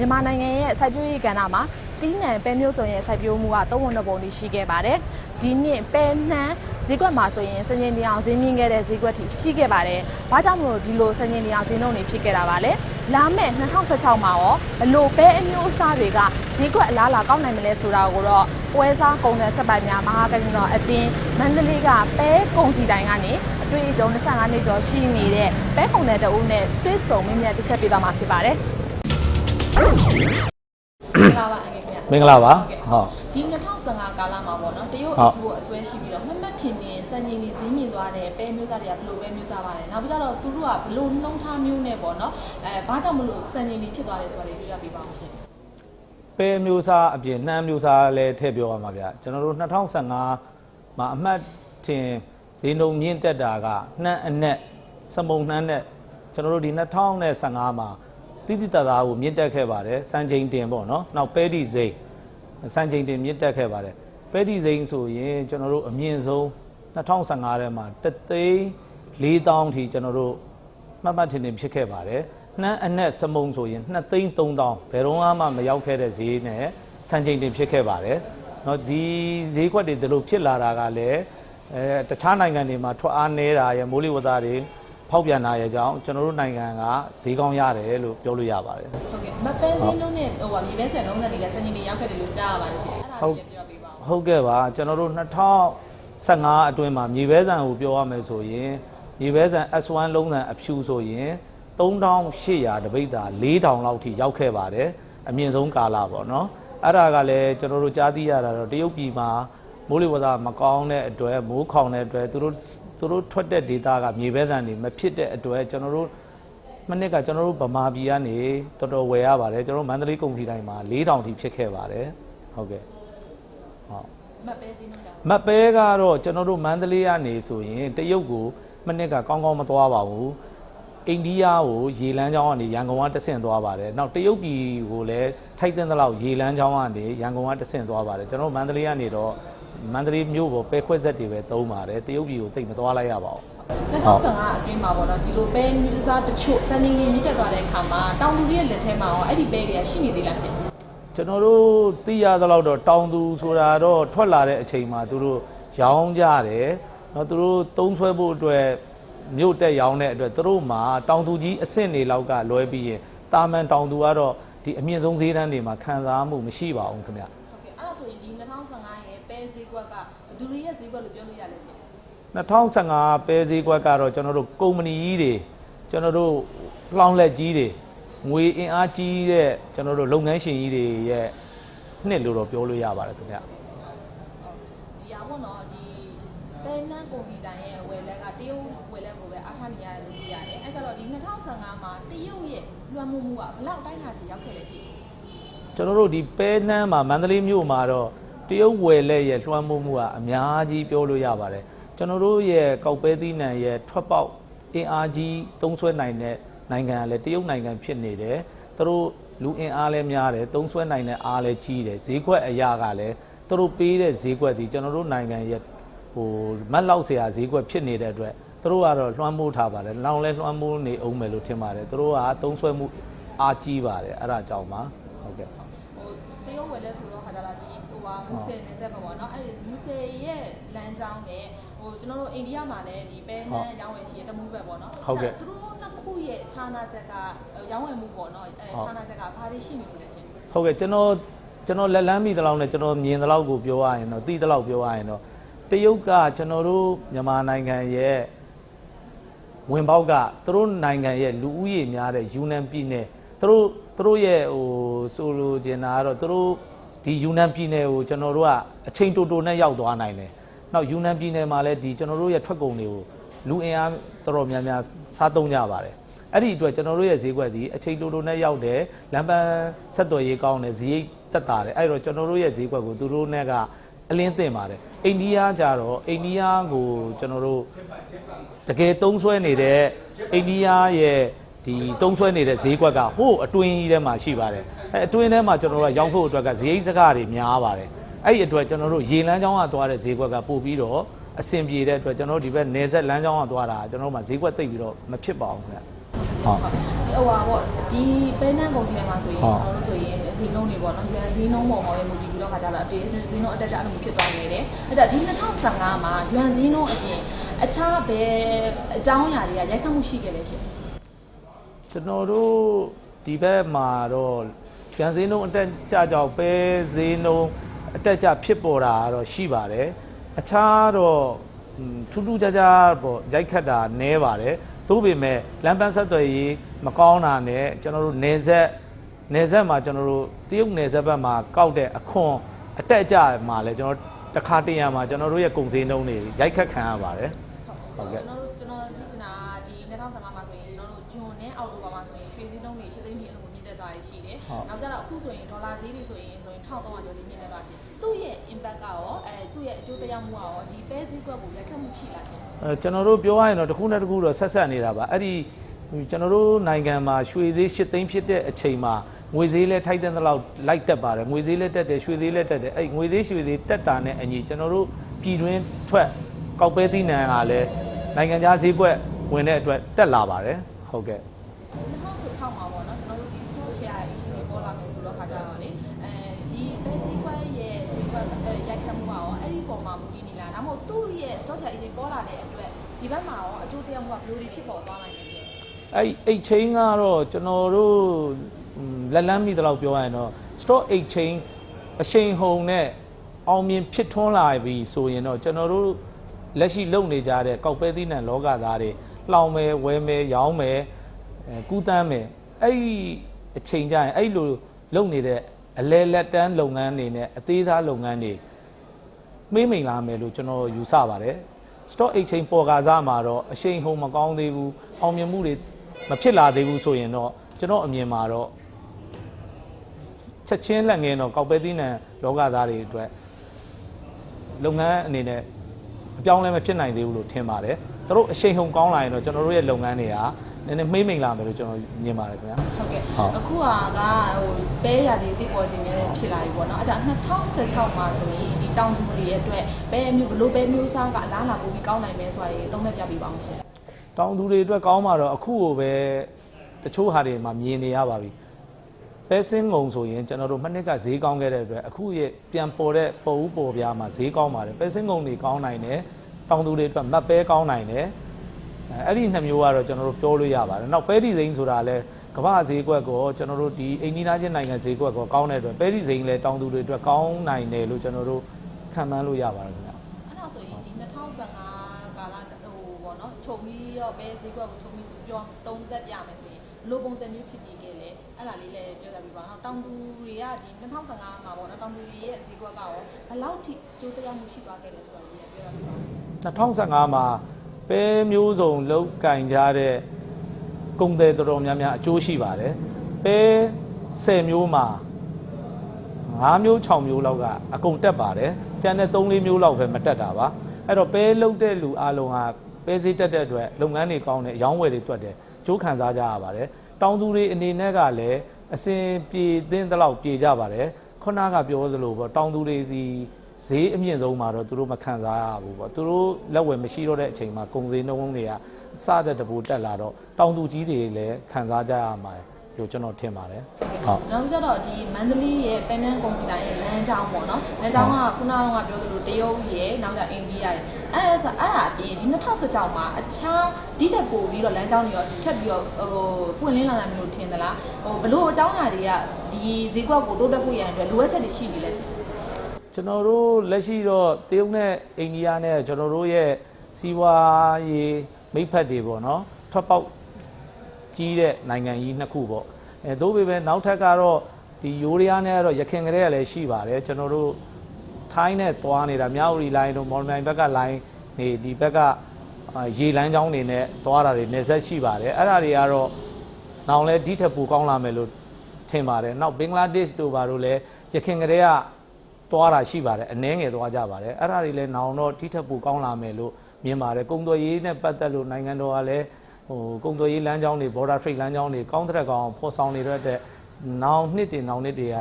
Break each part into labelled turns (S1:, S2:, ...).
S1: မြန်မာနိုင်ငံရဲ့စိုက်ပျိုးရေးကဏ္ဍမှာတီးနှံပဲမျိုးစုံရဲ့စိုက်ပျိုးမှုကသုံးဝန်တစ်ပုံရှိခဲ့ပါတယ်။ဒီနှစ်ပဲနှံဈေးကွက်မှာဆိုရင်စံချိန်တရားဈေးမြင့်ခဲ့တဲ့ဈေးကွက်ထိရှိခဲ့ပါတယ်။ဘာကြောင့်မလို့ဒီလိုစံချိန်တရားဈေးနှုန်းတွေဖြစ်ခဲ့တာပါလဲ။လာမယ့်2016မှာရောဘလို့ပဲအမျိုးအစားတွေကဈေးကွက်အလားအလာကောင်းနိုင်မလဲဆိုတာကိုတော့ပွဲစားကုန်တဲ့ဆက်ပိုင်များမဟာကဏ္ဍတော်အတင်းမန္တလေးကပဲကုန်စီတိုင်းကနေအတွေ့အကြုံ25နှစ်ကျော်ရှိနေတဲ့ပဲကုန်တဲ့တအုပ်နဲ့တွဲဆုံမင်းမြတ်တစ်ဆက်ပေးသွားမှာဖြစ်ပါတယ်။မ င်္ဂလာပါအငယ်ခင်ဗျာ
S2: မင်္ဂလာပါ
S1: ဟုတ်ကဲ့
S2: ဟုတ်
S1: ဒီ2015ကာလမှာပေါ့နော်တရုတ်
S2: ဟုတ်
S1: expo အစွဲရှိပြီးတော့မှတ်မှတ်ထင်ထင်စံချိန်ကြီးဈေးမြင့်သွားတယ်ပဲမျိုးစားတွေကဘယ်လိုပဲမျိုးစားပါတယ်နောက်ပြီးတော့သူတို့ကဘယ်လိုနှုံးထားမျိုးနဲ့ပေါ့နော်အဲဘာကြောင့်မလို့စံချိန်ကြီးဖြစ်သွားတယ်ဆိုတာလေးပြောပြပေးပါဦးရှင်
S2: ပဲမျိုးစားအပြင်နှမ်းမျိုးစားလည်းထည့်ပြောရမှာဗျကျွန်တော်တို့2015မှာအမှတ်ထင်ဈေးနှုန်းမြင့်တက်တာကနှမ်းအနက်စမုံနှမ်းနဲ့ကျွန်တော်တို့ဒီ2015မှာ တိတိတသားကိုမြင့်တက်ခဲ့ပါတယ်စံချိန်တင်ပေါ့နော်နောက်ပဲဒီစိမ့်စံချိန်တင်မြင့်တက်ခဲ့ပါတယ်ပဲဒီစိမ့်ဆိုရင်ကျွန်တော်တို့အမြင့်ဆုံး2015ထဲမှာတသိန်း4000ထိကျွန်တော်တို့ မှတ်မှတ်ထင်ထင်ဖြစ်ခဲ့ပါတယ်။နှမ်းအနက်စမုံဆိုရင်2သိန်း3000ဘယ်တော့မှမရောက်ခဲ့တဲ့ဈေးနဲ့စံချိန်တင်ဖြစ်ခဲ့ပါတယ်။เนาะဒီဈေးကွက်တွေဒီလိုဖြစ်လာတာကလည်းအဲတခြားနိုင်ငံတွေမှာထွက်အားနေတာရယ်မိုးလေဝသတွေ ဖောက်ပြန်တာရယ်ကြောင့်ကျွန်တော်တို့နိုင်ငံကဈေးကောင်းရတယ်လို့ပြောလို့ရပါတယ်
S1: ဟုတ်ကဲ့မပဲဈေးနှုန်းနဲ့ဟိုဟာမြေပဲဆန်လုံးသက်တွေကစံချိန်ကြီးရောက်ခဲ့တယ်လို့ကြားရပါတယ်ရှင်အဲ့ဒါလေးလည်းပြောပြပေးပါဦး။
S2: ဟုတ်ကဲ့ပါကျွန်တော်တို့2015အတွင်းမှာမြေပဲဆန်ကိုပြောရမယ်ဆိုရင်မြေပဲဆန် S1 လုံးဆန်အဖြူဆိုရင်3800တပိတ်တာ4000လောက်ထိရောက်ခဲ့ပါတယ်အမြင့်ဆုံးကာလပေါ့နော်အဲ့ဒါကလည်းကျွန်တော်တို့ကြားသိရတာတော့တရုတ်ပြည်မှာမိုးလေဝသမကောင်းတဲ့အတွက်မိုးခေါင်တဲ့အတွက်သူတို့ သူတို့ထွက်တဲ့ဒေတာကမြေပဲဆန်တွေမဖြစ်တဲ့အတွက်ကျွန်တော်တို့မနစ်ကကျွန်တော်တို့ဗမာပြည်ကနေတော်တော်ဝယ်ရပါတယ်ကျွန်တော်တို့မန္တလေးကုန်စည်တိုင်းမှာ4000ထိဖြစ်ခဲ့ပါတယ်ဟုတ်ကဲ့ဟုတ်
S1: မပဲဈေးနှုန်းက
S2: မတ်ပဲကတော့ကျွန်တော်တို့မန္တလေးကနေဆိုရင်တရုတ်ကိုမနစ်ကကောင်းကောင်းမသွားပါဘူးအိန္ဒိယကိုရေလမ်းကြောင်းကနေရန်ကုန်ကတဆင့်သွားပါတယ်နောက်တရုတ်ပြည်ကိုလည်းထိုက်တဲ့လောက်ရေလမ်းကြောင်းကနေရန်ကုန်ကတဆင့်သွားပါတယ်ကျွန်တော်တို့မန္တလေးကနေတော့ မန္တလေးမြို့ပေါ်ပဲခွက်ဆက်တွေပဲသုံးပါတယ်တရုတ်ပြည်ကိုတိတ်မသွားလိုက်ရပါဘူး
S1: 2015အတွင်းမှာပေါ့နော်ဒီလိုပဲမျိုးစားတချို့စံချိန်ကြီးမြင့်တက်သွားတဲ့အခါမှာတောင်သူတွေရဲ့လက်ထဲမှာရောအဲ့ဒီပဲတွေကရှိနေသေးလားရှင်
S2: ကျွန်တော်တို့သိရသလောက်တော့တောင်သူဆိုတာတော့ထွက်လာတဲ့အချိန်မှာသူတို့ရောင်းကြတယ်เนาะသူတို့သုံးဆွဲဖို့အတွက်မြို့တက်ရောင်းတဲ့အတွက်သူတို့မှာတောင်သူကြီးအဆင့်နေလောက်ကလွဲပြီးရင်တာမန်တောင်သူကတော့ဒီအမြင့်ဆုံးဈေးတန်းတွေမှာခံစားမှုမရှိပါဘူးခင်ဗျ
S1: 2015ပဲဈေးကွက်ကတော့ကျွ
S2: န်တော်တို့ကုမ္ပဏီကြီးတွေကျွန်တော်တို့လောင်းလက်ကြီးတွေငွေအင်အားကြီးတဲ့ကျွန်တော်တို့လုပ်ငန်းရှင်ကြီးတွေရဲ့နှစ်လို့တော့ပြောလို့ရပါတယ်ခင်ဗျ
S1: ဒီအောင်ပေါ့နော်ဒီပဲနန်းကုန်စီတိုင်းရဲ့ဝယ်လက်ကတရုတ်ဝယ်လက်ကိုပဲအားထားနေရတယ်လို့သိရတယ်အဲ့ကြတော့ဒီ2015မှာတရုတ်ရဲ့လွှမ်းမိုးမှုကဘယ်လောက်အတိုင်းအတာထိရောက်ခဲ့လဲရှင်
S2: ကျွန်တော်တို့ဒီပဲနှမ်းမှာမန္တလေးမြို့မှာတော့တရုတ်ဝယ်လက်ရဲ့လွှမ်းမိုးမှုကအများကြီးပြောလို့ရပါတယ် ကျွန်တော်တို့ရဲ့ကောက်ပဲသီးနှံရဲ့ထွက်ပေါက်အင်အားကြီးသုံးဆွဲနိုင်တဲ့နိုင်ငံကလည်းတရုတ်နိုင်ငံဖြစ်နေတယ်သူတို့လူအင်အားလည်းများတယ်သုံးဆွဲနိုင်တဲ့အားလည်းကြီးတယ်ဈေးကွက်အရာကလည်းသူတို့ပေးတဲ့ဈေးကွက်ဒီကျွန်တော်တို့နိုင်ငံရဲ့ဟိုမတ်လောက်ဆရာဈေးကွက်ဖြစ်နေတဲ့အတွက်သူတို့ကတော့လွှမ်းမိုးထားပါတယ်လောင်လဲလွှမ်းမိုးနေအောင်မယ်လို့ထင်ပါတယ်သူတို့ကသုံးဆွဲမှုအားကြီးပါတယ်အဲ့ဒါကြောင့်ပါဟုတ်ကဲ့
S1: ဟိုတရုတ်ဝယ်လဲဆိုတော့ခါကြလာဒီဟိုပါမူဆယ်နေဆက်ပါပေါ့နော်အဲ့ဒီမူဆယ်ရဲ့လမ်းကြောင်းနဲ့ ဟိုကျွန်တော်တို့အိန္ဒိယမှာလည်းဒီပဲနန်းရောင်းဝယ်ရှိရတမူးပဲပေါ့နော်
S2: ဟုတ်ကဲ့
S1: သူတို့နှစ်ခုရဲ့ခြားနာချက်ကရောင်းဝယ်မှုပေါ့နော်အဲ
S2: ဟုတ်
S1: ခြားနာချက်ကဘာတွေရှိနေလို့လဲရှင်
S2: ဟုတ်ကဲ့ကျွန်တော်ကျွန်တော်လက်လန်းမိသလောက်နဲ့ကျွန်တော်မြင်သလောက်ကိုပြောရရင်တော့သိသလောက်ပြောရရင်တော့တရုတ်ကကျွန်တော်တို့မြန်မာနိုင်ငံရဲ့ဝင်ပေါက်ကသူတို့နိုင်ငံရဲ့လူဦးရေများတဲ့ယူနန်ပြည်နယ်သူတို့သူတို့ရဲ့ဟိုဆိုလိုချင်တာကတော့သူတို့ဒီယူနန်ပြည်နယ်ကိုကျွန်တော်တို့ကအချိန်တိုတိုနဲ့ရောက်သွားနိုင်တယ်။ နောက်ယူနန်ပြည်နယ်မှာလည်းဒီကျွန်တော်တို့ရဲ့ထွက်ကုန်တွေကိုလူအင်အားတော်တော်များများစားသုံးကြပါတယ်။အဲ့ဒီအတွက်ကျွန်တော်တို့ရဲ့ဈေးကွက်ဒီအချိန်တိုတိုနဲ့ရောက်တယ်လမ်းပန်းဆက်သွယ်ရေးကောင်းတယ်ဈေးတက်တာတယ်အဲ့တော့ကျွန်တော်တို့ရဲ့ဈေးကွက်ကိုသူတို့နဲ့ကအလင်းသင့်ပါတယ်အိန္ဒိယကြတော့အိန္ဒိယကိုကျွန်တော်တို့တကယ်တုံးဆွဲနေတဲ့အိန္ဒိယရဲ့ဒီတုံးဆွဲနေတဲ့ဈေးကွက်ကဟိုးအတွင်းကြီးထဲမှာရှိပါတယ်အဲအတွင်းထဲမှာကျွန်တော်တို့ကရောက်ဖို့အတွက်ကဈေးစကားတွေများပါတယ် အဲ့ဒီအတွက်ကျွန်တော်တို့ရေလမ်းကြောင်းကသွားတဲ့ဈေးကွက်ကပို့ပြီးတော့အဆင်ပြေတဲ့အတွက်ကျွန်တော်တို့ဒီဘက်နေဆက်လမ်းကြောင်းကသွားတာကျွန်တော်တို့မှဈေးကွက်သိပ်ပြီးတော့မဖြစ်ပါဘူးခင်ဗျဟုတ်
S1: ဒီဟိုပါပေါ့ဒီပဲနန်းကုန်စီထဲမှာဆိုရင်ကျွန်တော်တို့ဆိုရင်ဇီနှုံးတွေပေါ့နော်ဒီဇီနှုံးပေါ်မှာပဲမူတည်ပြီးတော့ခါကြတာဒီဇီနှုံးအတက်ကြအဲ့လိုမျိုးဖြစ်သွားနေတယ်အဲ့ဒါဒီ2015မှာရွမ်ဇီနှုံးအပြင်အခြားဘယ်အကြောင်းအရာတွေကရိုက်ခတ်မှုရှိခဲ့လဲရှင်
S2: ကျွန်တော်တို့ဒီဘက်မှာတော့ရန်စင်းလုံးအတက်ကြကြောက်ပဲဈေးနှုံး အတက်ကြဖြစ်ပေါ်တာကတော့ရှိပါတယ်အခြားတော့ဟွန်းထူးထူးခြားခြားပေါ့ရိုက်ခတ်တာနည်းပါတယ်သို့ပေမဲ့လမ်းပန်းဆက်သွယ်ရေးမကောင်းတာနဲ့ကျွန်တော်တို့နေဆက်နေဆက်မှာကျွန်တော်တို့တရုတ်နေဆက်ဘက်မှာကောက်တဲ့အခွန်အတက်ကြမှာလဲကျွန်တော်တစ်ခါတရံမှာကျွန်တော်တို့ရဲ့ကုန်စည်နှုန်းတွေရိုက်ခတ်ခံရပါတယ်ဟုတ်ကဲ့
S1: နောက်ကြတော့အခုဆိုရင်ဒေါ်လာဈေးတွေဆိုရင်ဆိုရင်1300ကျော်လေးမြင့်တက်သွားရှင်။သူ့ရဲ့ impact ကရောအဲသူ့ရဲ့အကျိုးသက်ရောက်မှုကရောဒီပဲဈေးကွက်ကိုလက်ခံမှုရှိလားရှင်
S2: အဲကျွန်တော်တို့ပြောရရင်တော့တစ်ခုနဲ့တစ်ခုတော့ဆက်ဆက်နေတာပါအဲ့ဒီကျွန်တော်တို့နိုင်ငံမှာရွှေဈေး၈သိန်းဖြစ်တဲ့အချိန်မှာငွေဈေးလည်းထိုက်တဲ့လောက်လိုက်တက်ပါတယ်ငွေဈေးလည်းတက်တယ်ရွှေဈေးလည်းတက်တယ်အဲ့ငွေဈေးရွှေဈေးတက်တာနဲ့အညီကျွန်တော်တို့ပြည်တွင်းထွက်ကောက်ပဲသီးနှံကလည်းနိုင်ငံခြားဈေးကွက်ဝင်တဲ့အတွက်တက်လာပါတယ်ဟုတ်ကဲ့
S1: 2016မှာပေါ့နော်ကျွန်တော်တို့ဒီ store share အရှင်တွေပေါ်လာမယ်ဆိုတော့ခါကြတော့လေအဲဒီပဲဈေးကွက်ရဲ့ဈေးကွက်ရိုက်ခတ်မှုကရောအဲ့ဒီပုံမှာမူတည်နေလားဒါမှမဟုတ် သူ့ရဲ့ store share အရှင်ပေါ်လာတဲ့အတွက်ဒီဘက်မှာရောအကျိုးသက်ရောက်မှုကဘယ်လိုဖြစ်ပေါ်သွားနိုင်လဲရှင်
S2: အဲ့အိတ်ချင်းကတော့ကျွန်တော်တို့ဟွန်းလက်လန်းမိသလောက်ပြောရရင်တော့ stock exchange အရှိန်ဟုန်နဲ့အောင်မြင်ဖြစ်ထွန်းလာပြီဆိုရင်တော့ကျွန်တော်တို့လက်ရှိလုပ်နေကြတဲ့ကောက်ပဲသီးနှံလောကသားတွေလှောင်မယ်ဝယ်မယ်ရောင်းမယ်အဲကူးတန်းမယ်အဲ့ဒီအချိန်ကျရင်အဲ့လိုလုပ်နေတဲ့အလဲလက်တန်းလုပ်ငန်းတွေနဲ့အသေးသားလုပ်ငန်းတွေ မေးမိန်လာမယ်လို့ကျွန်တော်ယူဆပါတယ် stock exchange ပေါ်ကားစားမှာတော့အရှိန်ဟုန်မကောင်းသေးဘူးအောင်မြင်မှုတွေမဖြစ်လာသေးဘူးဆိုရင်တော့ကျွန်တော်အမြင်မှာတော့ချက်ချင်းလက်ငင်းတော့ကောက်ပဲသီးနှံလောကသားတွေအတွက်လုပ်ငန်းအနေနဲ့အပြောင်းလဲမဖြစ်နိုင်သေးဘူးလို့ထင်ပါတယ်သူတို့အရှိန်ဟုန်ကောင်းလာရင်တော့ကျွန်တော်တို့ရဲ့လုပ်ငန်းတွေကနည်းနည်းမေးမိန်လာမယ်လို့ကျွန်တော်မြင်ပါတယ်ခင်ဗျာ
S1: ဟုတ်ကဲ့
S2: ဟုတ်
S1: အခုဟာကဟိုပဲရည်တိပေါ်ခြင်းနဲ့ဖြစ်လာပြီပေါ့နော်အဲ့ဒါ2016မှာဆိုရင်ဒီ တောင်သူတွေရဲ့အတွက်ပဲအမျိုးဘလို့ပဲမျိုးစားကအလားလာပို့ပြီးကောင်းနိုင်မယ်ဆိုတာရေသုံးသပ်ပြပေးပါအောင်ရှင်
S2: တောင်သူတွေအတွက်ကောင်းမှာတော့အခုကိုပဲတချို့ဟာတွေမှာမြင်နေရပါပြီပဲစင်းငုံဆိုရင်ကျွန်တော်တို့မနှစ်ကဈေးကောင်းခဲ့တဲ့အတွက်အခုရဲ့ပြန်ပေါ်တဲ့ပေါ်ဦးပေါ်ပြားမှာဈေးကောင်းပါတယ်ပဲစင်းငုံတွေကောင်းနိုင်တယ်တောင်သူတွေအတွက်မတ်ပဲကောင်းနိုင်တယ်အဲအဲ့ဒီနှစ်မျိုးကတော့ကျွန်တော်တို့ပြောလို့ရပါတယ်နောက်ပဲဒီစိန်ဆိုတာလဲကမ္ဘာဈေးကွက်ကောကျွန်တော်တို့ဒီအိန္ဒိယချင်းနိုင်ငံဈေးကွက်ကောကောင်းတဲ့အတွက်ပဲဒီစိန်လဲတောင်သူတွေအတွက်ကောင်းနိုင်တယ်လို့ကျွန်တော်တို့ ခံမှန်းလို့ရပါတယ်ခင်ဗျာ
S1: အဲ့ဒါဆိုရင်ဒီ2015ကာလဟိုပေါ့နော်ခြုံပြီးတော့ပဲဈေးကွက်ကိုခြုံပြီးပြောသုံးသပ်ပြမယ်ဆိုရင်ဘလို့ပုံစံမျိုးဖြစ်တည်ခဲ့လဲအဲ့ဒါလေးလည်းပြောပြပေးပါအောင်တောင်သူတွေကဒီ2015မှာပေါ့နော်တောင်သူတွေရဲ့ဈေးကွက်ကရောဘယ်လောက်ထိကျိုးတရားမှုရှိသွားခဲ့လဲဆိုတာလေးလည်းပြောပြပေးပါဦး
S2: 2015မှာပဲမျိုးစုံလောက်ကင်ကြတဲ့ကုန်သည်တော်တော်များများအကျိုးရှိပါတယ်ပဲ10မျိုးမှာ5မျိုး6မျိုးလောက်ကအကုန်တက်ပါတယ် ကျန်တဲ့3 4မျိုးလောက်ပဲမတက်တာပါအဲ့တော့ပဲလုတ်တဲ့လူအလုံးဟာပဲဈေးတက်တဲ့အတွက်လုပ်ငန်းတွေကောင်းတယ်အရောင်းဝယ်တွေတွက်တယ်ကျိုးခံစားကြရပါတယ်တောင်သူတွေအနေနဲ့ကလည်းအစဉ်ပြေသင်းသလောက်ပြေကြပါတယ်ခုနကပြောသလိုပေါ့တောင်သူတွေဒီဈေးအမြင့်ဆုံးမှာတော့သူတို့မခံစားရဘူးပေါ့သူတို့လက်ဝယ်မရှိတော့တဲ့အချိန်မှာကုန်စည်နှုန်းတွေကစတဲ့တပူတက်လာတော့တောင်သူကြီးတွေလည်းခံစားကြရမှာ လို့ကျွန်တော်ထင်ပါတယ်ဟုတ်
S1: နောက်ကြတော့ဒီမန္တလေးရဲ့ပန်နန်ကုန်စီတိုင်းရဲ့လမ်းကြောင်းပေါ့နော်လမ်းကြောင်းကခုနကပြောသလိုတရုတ်ရဲ့နောက်ကအိန္ဒိယရဲ့အဲ့ဒါဆိုအဲ့ဒါအပြင်ဒီ2016မှာအခြားဒီထက်ပိုပြီးတော့လမ်းကြောင်းတွေရောထပ်ပြီးတော့ဟိုပွင့်လင်းလာတာမျိုးထင်သလားဟိုဘလို့အကြောင်းအရာတွေကဒီဈေးကွက်ကိုတိုးတက်ဖို့ရန်အတွက်လိုအပ်ချက်တွေရှိနေလဲရှင်
S2: ကျွန်တော်တို့လက်ရှိတော့တရုတ်နဲ့အိန္ဒိယနဲ့ကျွန်တော်တို့ရဲ့စီးပွားရေးမိတ်ဖက်တွေပေါ့နော်ထွက်ပေါက် ကြီးတဲ့နိုင်ငံကြီးနှစ်ခုပေါ့အဲသို့ပေမဲ့နောက်ထပ်ကတော့ဒီယိုရီးယားနဲ့ကတော့ရခင်ကလေးကလည်းရှိပါတယ်ကျွန်တော်တို့ထိုင်းနဲ့သွားနေတာမြောက်ရီလိုင်းတို့မော်လမြိုင်ဘက်ကလိုင်းနေဒီဘက်ကအာရေလမ်းကြောင်းတွေနဲ့သွားတာတွေနေဆက်ရှိပါတယ်အဲ့ဒါတွေကတော့နောက်လဲဒီထက်ပိုကောင်းလာမယ်လို့ထင်ပါတယ်နောက်ဘင်္ဂလားဒေ့ရှ်တို့ဘာလို့လဲရခင်ကလေးကသွားတာရှိပါတယ်အနှဲငယ်သွားကြပါတယ်အဲ့ဒါတွေလည်းနောင်တော့ဒီထက်ပိုကောင်းလာမယ်လို့မြင်ပါတယ်ကုံသွယ်ရေးနဲ့ပတ်သက်လို့နိုင်ငံတော်ကလည်း ဟိုကုံသွယ်ရေးလမ်းကြောင်းတွေ border trade လမ်းကြောင်းတွေကောင်းတဲ့ကောင်ဖော်ဆောင်နေတဲ့အတွက်နောင်နှစ်တင်နောင်နှစ်တွေက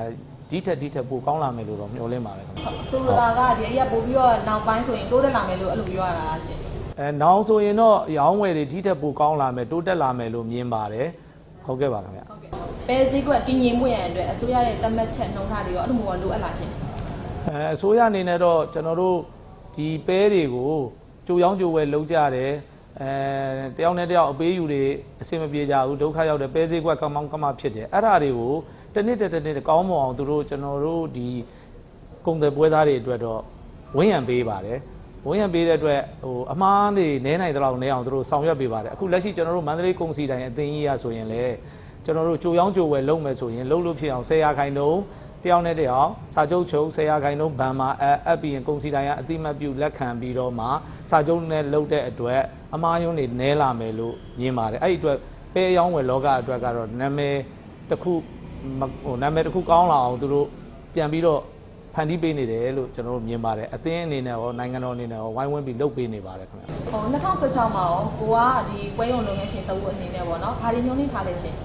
S2: ဒီထက်ဒီထက်ပိုကောင်းလာမယ်လို့တော့မျှော်လင့်ပါတယ်ခင်ဗျ
S1: ဆိုလိုတာကဒီအရာပို့ပြီးတော့နောက်ပိုင်းဆိုရင်တိုးတက်လာမယ်လို့အဲ့လိုပြောရတာလားရှင်
S2: အဲနောင်ဆိုရင်တော့ရောင်းဝယ်တွေဒီထက်ပိုကောင်းလာမယ်တိုးတက်လာမယ်လို့မြင်ပါတယ်ဟဟုတ်ကဲ့ပါခင်ဗျ
S1: ဟုတ်ကဲ့ပဲဈေးကွက်တည်ငြိမ်မှုရန်အတွက်အစိုးရရဲ့သတ်မှတ်ချက်နှုန်းထားတွေရောအဲ့လိုမျိုးလိုအပ်လားရှင်
S2: အဲအစိုးရအနေနဲ့တော့ကျွန်တော်တို့ဒီပဲတွေကိုကြိုရောင်းကြိုဝယ်လုံးကြတယ် အဲတယောက်နဲ့တယောက်အပေးယူတွေအဆင်မပြေကြဘူးဒုက္ခရောက်တယ်ပဲဈေးကွက်ကမောင်းကမဖြစ်တယ်အဲ့ဒါတွေကိုတစ်နှစ်တစ်နှစ်ကောင်းမွန်အောင်သူတို့ကျွန်တော်တို့ဒီကုန်တယ်ပွဲသားတွေအတွက်တော့ဝင်းရံပေးပါတယ်ဝင်းရံပေးတဲ့အတွက်ဟိုအမားတွေနဲနိုင်တဲ့လောက်နဲအောင်သူတို့ဆောင်ရွက်ပေးပါတယ်အခုလက်ရှိကျွန်တော်တို့မန္တလေးကုန်စည်တိုင်းအသင်းကြီးရဆိုရင်လည်းကျွန်တော်တို့ကြိုရောင်းကြိုဝယ်လုပ်မယ်ဆိုရင်လုပ်လို့ဖြစ်အောင်10ရာခိုင်နှုန်း တယောက်နဲ့တယောက်စာချုပ်ချုပ်ဆရာခိုင်နှုန်းဘန်မှာအအပ်ပြီးရင်ကုန်စီတိုင်းကအတိမတ်ပြုလက်ခံပြီးတော့မှစာချုပ်နဲ့လုပ်တဲ့အတွက်အမားယုံတွေနဲလာမယ်လို့မြင်ပါတယ်အဲ့ဒီအတွက်ပဲရောင်းဝယ်လောကအတွက်ကတော့နာမည်တစ်ခုမဟိုနာမည်တစ်ခုကောင်းလာအောင်သူတို့ပြန်ပြီးတော့ဖန်တီးပေးနေတယ်လို့ကျွန်တော်တို့မြင်ပါတယ်အသင်းအနေနဲ့ရောနိုင်ငံတော်အနေနဲ့ရောဝိုင်းဝန်းပြီးလုပ်ပေးနေပါတယ်ခင်ဗျာ
S1: ဟို2016မှာရောကိုကဒီပွဲရုံလုပ်ငန်းရှင်တဝူအနေနဲ့ပေါ့နော်ဘာတွေညွှန်းနေထားလဲရှင်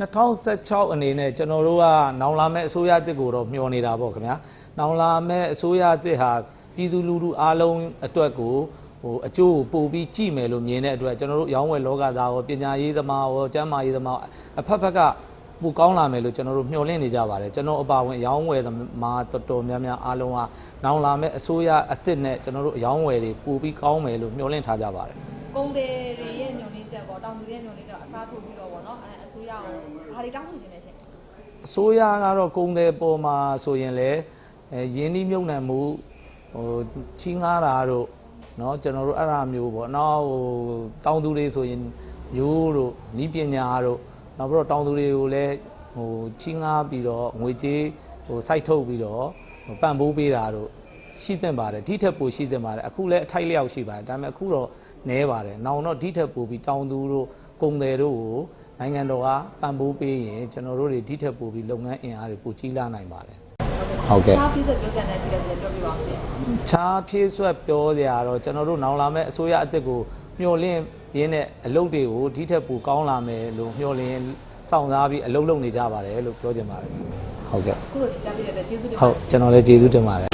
S2: 2016အနေနဲ့ကျွန်တော်တို့ကနောင်လာမဲ့အစိုးရအသစ်ကိုတော့မျှော်နေတာပေါ့ခင်ဗျာ။နောင်လာမဲ့အစိုးရအသစ်ဟာပြည်သူလူထုအားလုံးအတွက်ကိုဟိုအကျိုးကိုပို့ပြီးကြည့်မယ်လို့မြင်တဲ့အတွက်ကျွန်တော်တို့ရောင်းဝယ်လောကသားရောပညာရေးသမားရောကျန်းမာရေးသမားအဖက်ဖက်ကပိုကောင်းလာမယ်လို့ကျွန်တော်တို့မျှော်လင့်နေကြပါတယ်ကျွန်တော်အပါဝင်ရောင်းဝယ်သမားတော်တော်များများအားလုံးကနောင်လာမဲ့အစိုးရအသစ်နဲ့ကျွန်တော်တို့ရောင်းဝယ်တွေပို့ပြီးကောင်းမယ်လို့မျှော်လင့်ထားကြပါတယ်
S1: ကုန်တယ်တွေရဲ့ညွှန်နေချက်ပေါ့တောင်သူတွေရဲ့ညွှန်နေချက်အစားထိုးပြီးတော့ပေါ့နော်အဲအ စိုးရကိုဘာတွေတောင်းဆိုချင်လဲရှင်
S2: အစိုးရကတော့ကုန်တယ်ပေါ်မှာဆိုရင်လည်းအဲရင်းနှီးမြုပ်နှံမှုဟိုချီးငှားတာတို့เนาะကျွန်တော်တို့အဲ့ဒါမျိုးပေါ့နောက်ဟိုတောင်သူတွေဆိုရင်မျိုးတို့နီးပညာတို့နောက်ပြီးတော့တောင်သူတွေကိုလည်းဟိုချီးငှားပြီးတော့ငွေကြေးဟိုစိုက်ထုတ်ပြီးတော့ပံ့ပိုးပေးတာတို့ရှိသင့်ပါတယ်ဒီထက်ပိုရှိသင့်ပါတယ်အခုလည်းအထိုက်လျောက်ရှိပါတယ်ဒါပေမဲ့အခုတော့နည်းပါတယ်နောက်တော့ဒီထက်ပိုပြီးတောင်သူတို့ကုန်တယ်တို့ကို နိုင်ငံတော်ကပံ့ပိုးပေးရင်ကျွန်တော်တို့တွေဒီထက်ပိုပြီးလုပ်ငန်းအင်အားတွေပိုကြီးလာနိုင်ပါတယ်ဟုတ်ကဲ့
S1: ချားပြည့်စက်ပြောချက်နဲ့ရှိတဲ့ဆိုပြောပြပါဦးရှင်
S2: ခြားဖြည့်ဆွက်ပြောစရာတော့ကျွန်တော်တို့နောင်လာမဲ့အစိုးရအသစ်ကိုမျှော်လင့်ရင်းနဲ့အလုပ်တွေကိုဒီထက်ပိုကောင်းလာမယ်လို့မျှော်လင့်စောင့်စားပြီးအလုပ်လုပ်နေကြပါတယ်လို့ပြောချင်ပါတယ်ဟုတ်ကဲ့
S1: ခုလိုကြားပြတဲ့အတွက်ကျေးဇူးတင်ပါ
S2: ဟုတ်ကျွန်တော်လည်းကျေးဇူးတင်ပါတယ်